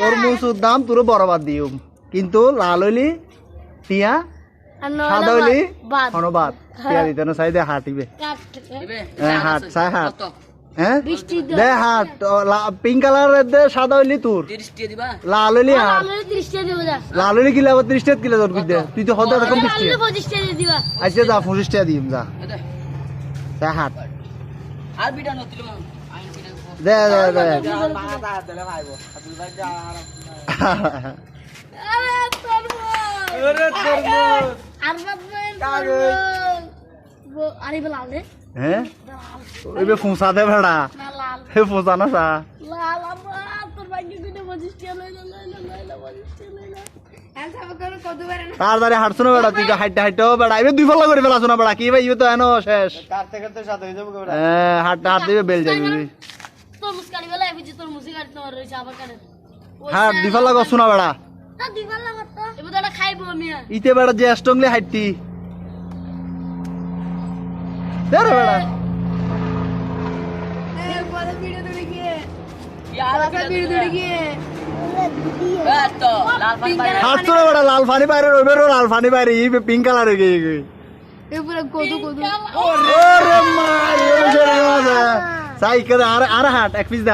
তরমুজের দাম তোর বরাবর দিউম। কিন্তু লাল হইলি টিয়া সাদা হইলি হনবাদ টিয়া দিতে না চাই দে হাটিবে হ্যাঁ হাট চাই হাট হ্যাঁ দে হাট পিঙ্ক কালারের দে সাদা হইলি তোর। লাল হইলি হাট লাল হইলি কিলা আবার ত্রিশ টাকা কিলা তোর দে? তুই তো হতে এরকম বিশ টাকা আচ্ছা যা পঁচিশ টাকা দিম যা চাই হাট আর বিটা নতিল দে দে দে হ্যাঁ তাড়াতাড়ি হাঁটছো না বেড়া তুই তো হাইটে বেড়া এবার দুই ফলা করে ফেলাছো না বেড়া কি ভাই তো এনো শেষ হ্যাঁ হাট হাট দিবে বেল যাবি এবিজি তোর মুসি গাড়ি তোমার রয়েছে আবার কানে। হাট দুই ফলা করছ না বেড়া। না দিবার লাগত এবার তো খাইবো আমি ইতে বেড়া যে স্ট্রংলি হাইটটি। দে রে বেড়া। তো বাইরে হাঁটছো না বেড়া লাল পানি বাইরে রইবে লাল বাইরে ই পিঙ্ক কালার হয়ে গিয়ে ওরে মা এই বিষয় রাখা আছে সাই করে আর আর হাট এক পিস দে।